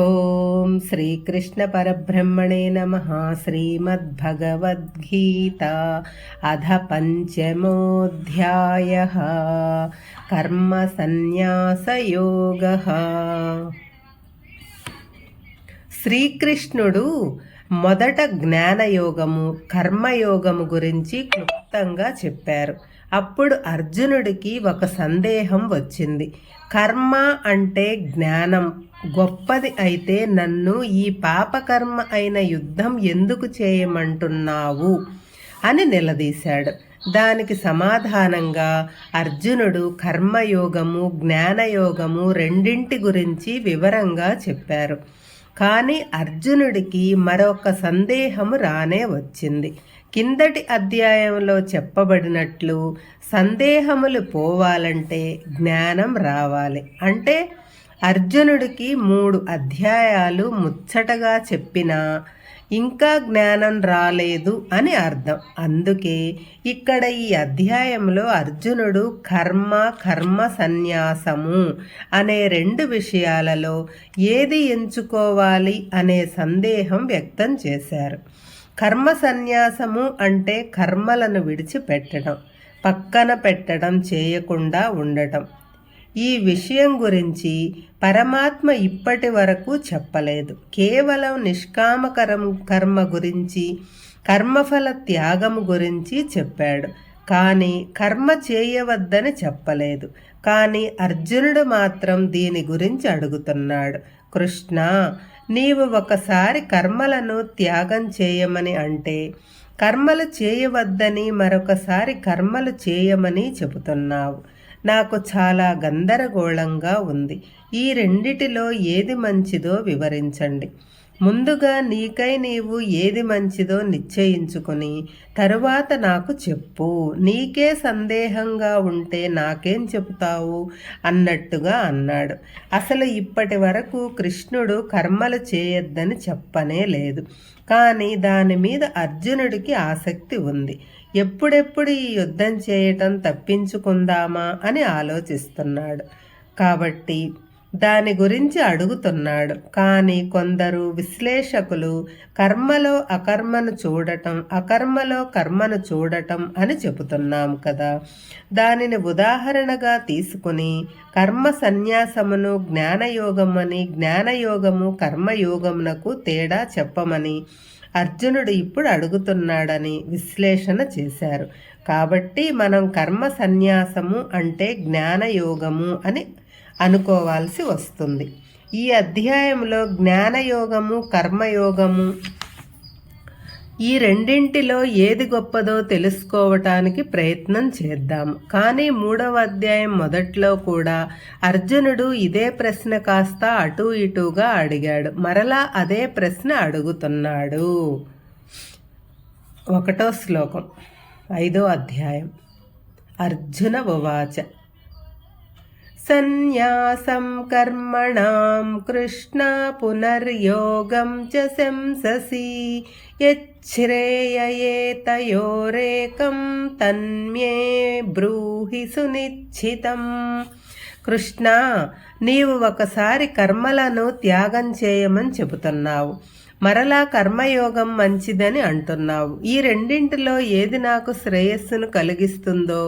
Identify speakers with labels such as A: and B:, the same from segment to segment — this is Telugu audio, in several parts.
A: ఓం శ్రీకృష్ణ పరబ్రహ్మణే నమ. శ్రీమద్భగవద్గీత అధ పంచమోధ్యాయ. కర్మ సన్యాసయోగ శ్రీకృష్ణుడు మొదట జ్ఞానయోగము కర్మయోగము గురించి క్లుప్తంగా చెప్పారు. అప్పుడు అర్జునుడికి ఒక సందేహం వచ్చింది. కర్మ అంటే జ్ఞానం. గొప్పది అయితే నన్ను ఈ పాపకర్మ అయిన యుద్ధం ఎందుకు చేయమంటున్నావు? అని నిలదీశాడు. దానికి సమాధానంగా అర్జునుడు కర్మయోగము జ్ఞానయోగము రెండింటి గురించి వివరంగా చెప్పారు. కానీ అర్జునుడికి మరొక సందేహము రానే వచ్చింది. కిందటి అధ్యాయంలో చెప్పబడినట్లు సందేహములు పోవాలంటే జ్ఞానం రావాలి. అంటే అర్జునుడికి మూడు అధ్యాయాలు ముచ్చటగా చెప్పిన ఇంకా జ్ఞానం రాలేదు అని అర్థం. అందుకే ఇక్కడ ఈ అధ్యాయంలో అర్జునుడు కర్మ కర్మ సన్యాసము అనే రెండు విషయాలలో ఏది ఎంచుకోవాలి అనే సందేహం వ్యక్తం చేశారు. కర్మ సన్యాసము అంటే కర్మలను విడిచిపెట్టడం పక్కన పెట్టడం చేయకుండా ఉండటం. ఈ విషయం గురించి పరమాత్మ ఇప్పటి వరకు చెప్పలేదు. కేవలం నిష్కామకరం కర్మ గురించి కర్మఫల త్యాగము గురించి చెప్పాడు. కానీ కర్మ చేయవద్దని చెప్పలేదు. కానీ అర్జునుడు మాత్రం దీని గురించి అడుగుతున్నాడు. కృష్ణ నీవు ఒకసారి కర్మలను త్యాగం చేయమని అంటే కర్మలు చేయవద్దని మరొకసారి కర్మలు చేయమని చెబుతున్నావు. నాకు చాలా గందరగోళంగా ఉంది. ఈ రెండిటిలో ఏది మంచిదో వివరించండి. ముందుగా నీకై నీవు ఏది మంచిదో నిశ్చయించుకొని తరువాత నాకు చెప్పు. నీకే సందేహంగా ఉంటే నాకేం చెబుతావు? అన్నట్టుగా అన్నాడు. అసలు ఇప్పటి వరకు కృష్ణుడు కర్మలు చేయొద్దని చెప్పనే లేదు. కానీ దాని మీద అర్జునుడికి ఆసక్తి ఉంది. ఎప్పుడెప్పుడు ఈ యుద్ధం చేయటం తప్పించుకుందామా అని ఆలోచిస్తున్నాడు. కాబట్టి దాని గురించి అడుగుతున్నాడు. కానీ కొందరు విశ్లేషకులు కర్మలో అకర్మను చూడటం అకర్మలో కర్మను చూడటం అని చెబుతున్నాం కదా. దానిని ఉదాహరణగా తీసుకుని కర్మ సన్యాసమును జ్ఞానయోగమని జ్ఞానయోగము కర్మయోగమునకు తేడా చెప్పమని అర్జునుడు ఇప్పుడు అడుగుతున్నాడని విశ్లేషణ చేశారు. కాబట్టి మనం కర్మ సన్యాసము అంటే జ్ఞానయోగము అని అనుకోవాల్సి వస్తుంది. ఈ అధ్యాయంలో జ్ఞానయోగము కర్మయోగము ఈ రెండింటిలో ఏది గొప్పదో తెలుసుకోవటానికి ప్రయత్నం చేద్దాం. కానీ మూడవ అధ్యాయం మొదట్లో కూడా అర్జునుడు ఇదే ప్రశ్న కాస్త అటూ ఇటూగా అడిగాడు. మరలా అదే ప్రశ్న అడుగుతున్నాడు. ఒకటో శ్లోకం ఐదో అధ్యాయం. అర్జున ఉవాచ. సన్యాసం కర్మణాం కృష్ణ పునర్యోగం చ శంససి యచ్ఛ్రేయేతయోరేకం తన్మే బ్రూహి సునిశ్చితం కృష్ణ నీవు ఒకసారి కర్మలను త్యాగం చేయమని చెబుతున్నావు. మరలా కర్మయోగం మంచిదని అంటున్నావు. ఈ రెండింటిలో ఏది నాకు శ్రేయస్సును కలిగిస్తుందో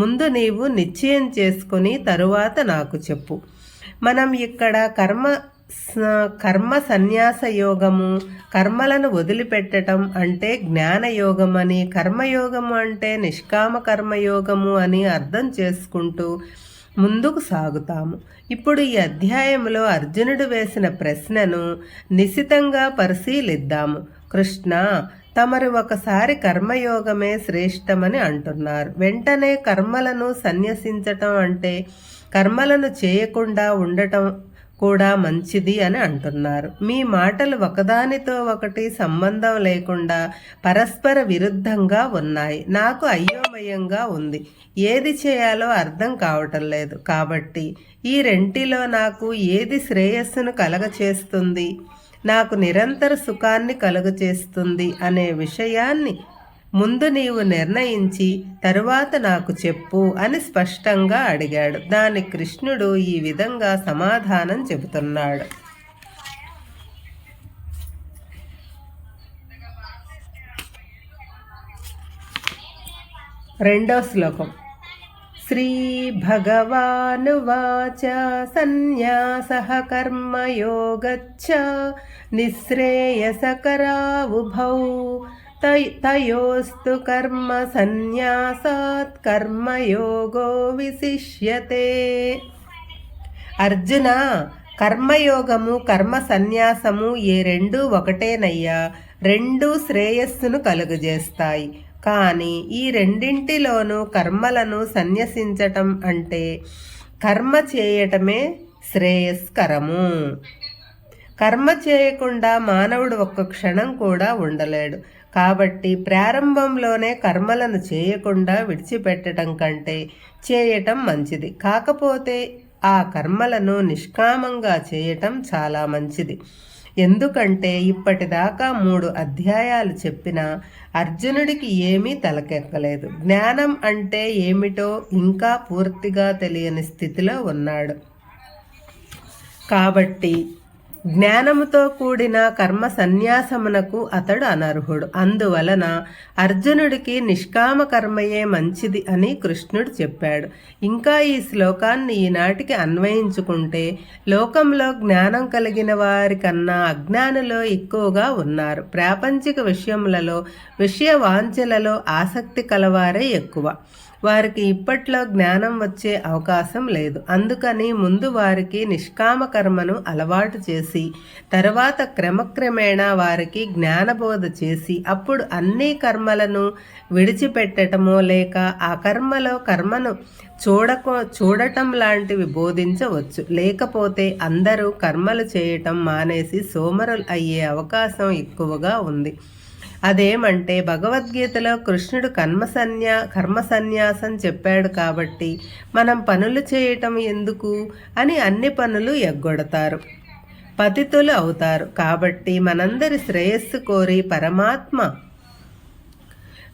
A: ముందు నీవు నిశ్చయం చేసుకుని తరువాత నాకు చెప్పు. మనం ఇక్కడ కర్మ కర్మ సన్యాస యోగము కర్మలను వదిలిపెట్టడం అంటే జ్ఞానయోగం అని కర్మయోగము అంటే నిష్కామ కర్మయోగము అని అర్థం చేసుకుంటూ ముందుకు సాగుతాము. ఇప్పుడు ఈ అధ్యాయంలో అర్జునుడు వేసిన ప్రశ్నను నిశితంగా పరిశీలిద్దాము. కృష్ణ తమరు ఒకసారి కర్మయోగమే శ్రేష్టమని అంటున్నారు. వెంటనే కర్మలను సన్యసించటం అంటే కర్మలను చేయకుండా ఉండటం కూడా మంచిది అని అంటున్నారు. మీ మాటలు ఒకదానితో ఒకటి సంబంధం లేకుండా పరస్పర విరుద్ధంగా ఉన్నాయి. నాకు అయోమయంగా ఉంది. ఏది చేయాలో అర్థం కావటం లేదు. కాబట్టి ఈ రెంటిలో నాకు ఏది శ్రేయస్సును కలగచేస్తుంది? నాకు నిరంతర సుఖాన్ని కలుగచేస్తుంది అనే విషయాన్ని ముందు నీవు నిర్ణయించి తరువాత నాకు చెప్పు అని స్పష్టంగా అడిగాడు దాని కృష్ణుడు ఈ విధంగా సమాధానం చెబుతున్నాడు రెండో శ్లోకం श्रीभगवानुवाच सन्न्यासः कर्मयोगच्छ निःश्रेयसकरावुभौ తయోస్తు కర్మ సన్యాసాత్ కర్మయోగో విశిష్యతే. అర్జున కర్మయోగము కర్మ సన్యాసము ఏ రెండు ఒకటేనయ్యా. రెండు శ్రేయస్సును కలుగజేస్తాయి. కానీ ఈ రెండింటిలోనూ కర్మలను సన్యసించటం అంటే కర్మ చేయటమే శ్రేయస్కరము. కర్మ చేయకుండా మానవుడు ఒక్క క్షణం కూడా ఉండలేడు. కాబట్టి ప్రారంభంలోనే కర్మలను చేయకుండా విడిచిపెట్టడం కంటే చేయటం మంచిది. కాకపోతే ఆ కర్మలను నిష్కామంగా చేయటం చాలా మంచిది. ఎందుకంటే ఇప్పటిదాకా మూడు అధ్యాయాలు చెప్పిన అర్జునుడికి ఏమీ తలకెక్కలేదు. జ్ఞానం అంటే ఏమిటో ఇంకా పూర్తిగా తెలియని స్థితిలో ఉన్నాడు. కాబట్టి జ్ఞానముతో కూడిన కర్మ సన్యాసమునకు అతడు అనర్హుడు. అందువలన అర్జునుడికి నిష్కామ కర్మయే మంచిది అని కృష్ణుడు చెప్పాడు. ఇంకా ఈ శ్లోకాన్ని ఈనాటికి అన్వయించుకుంటే లోకంలో జ్ఞానం కలిగిన వారికన్నా అజ్ఞానులో ఎక్కువగా ఉన్నారు. ప్రాపంచిక విషయములలో విషయ వాంఛలలో ఆసక్తి కలవారే ఎక్కువ. వారికి ఇప్పట్లో జ్ఞానం వచ్చే అవకాశం లేదు. అందుకని ముందు వారికి నిష్కామ కర్మను అలవాటు చేసి తర్వాత క్రమక్రమేణా వారికి జ్ఞానబోధ చేసి అప్పుడు అన్ని కర్మలను విడిచిపెట్టటమో లేక ఆ కర్మలో కర్మను చూడకో చూడటం లాంటివి బోధించవచ్చు. లేకపోతే అందరూ కర్మలు చేయటం మానేసి సోమరులు అయ్యే అవకాశం ఎక్కువగా ఉంది. అదేమంటే భగవద్గీతలో కృష్ణుడు కర్మ సన్యా కర్మ సన్యాసం చెప్పాడు కాబట్టి మనం పనులు చేయటం ఎందుకు? అని అన్ని పనులు ఎగ్గొడతారు. పతితులు అవుతారు. కాబట్టి మనందరి శ్రేయస్సు కోరి పరమాత్మ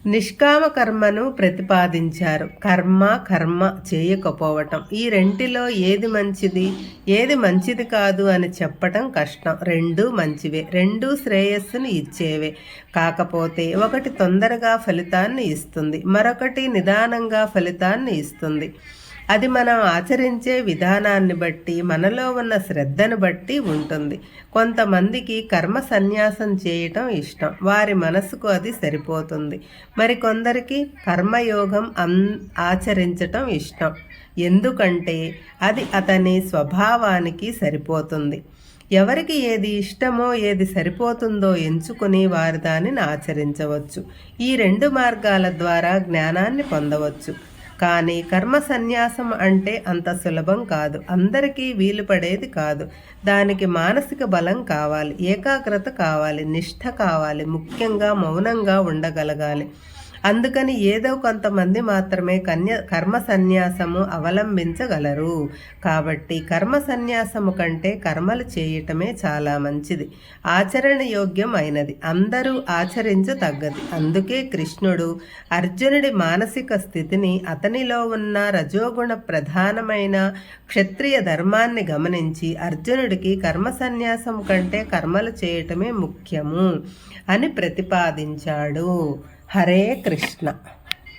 A: నిష్కామ కర్మను ప్రతిపాదించారు. కర్మ కర్మ చేయకపోవటం. ఈ రెంటిలో ఏది మంచిది? ఏది మంచిది కాదు అని చెప్పటం కష్టం. రెండూ మంచివే. రెండూ శ్రేయస్సును ఇచ్చేవే. కాకపోతే ఒకటి తొందరగా ఫలితాన్ని ఇస్తుంది. మరొకటి నిదానంగా ఫలితాన్ని ఇస్తుంది. అది మనం ఆచరించే విధానాన్ని బట్టి మనలో ఉన్న శ్రద్ధను బట్టి ఉంటుంది. కొంతమందికి కర్మ సన్యాసం చేయటం ఇష్టం. వారి మనసుకు అది సరిపోతుంది. మరి కొందరికి కర్మయోగం అన్ ఆచరించటం ఇష్టం. ఎందుకంటే అది అతని స్వభావానికి సరిపోతుంది. ఎవరికి ఏది ఇష్టమో ఏది సరిపోతుందో ఎంచుకుని వారి దానిని ఆచరించవచ్చు. ఈ రెండు మార్గాల ద్వారా జ్ఞానాన్ని పొందవచ్చు. కానీ కర్మ సన్యాసం అంటే అంత సులభం కాదు. అందరికీ వీలు పడేది కాదు. దానికి మానసిక బలం కావాలి ఏకాగ్రత కావాలి నిష్ఠ కావాలి ముఖ్యంగా మౌనంగా ఉండగలగాలి. అందుకని ఏదో కొంతమంది మాత్రమే కన్య కర్మ సన్యాసము అవలంబించగలరు. కాబట్టి కర్మ సన్యాసము కంటే కర్మలు చేయటమే చాలా మంచిది. ఆచరణ యోగ్యం అయినది అందరూ ఆచరించతగ్గది. అందుకే కృష్ణుడు అర్జునుడి మానసిక స్థితిని అతనిలో ఉన్న రజోగుణ ప్రధానమైన క్షత్రియ ధర్మాన్ని గమనించి అర్జునుడికి కర్మ సన్యాసం కంటే కర్మలు చేయటమే ముఖ్యము అని ప్రతిపాదించాడు. హరే కృష్ణ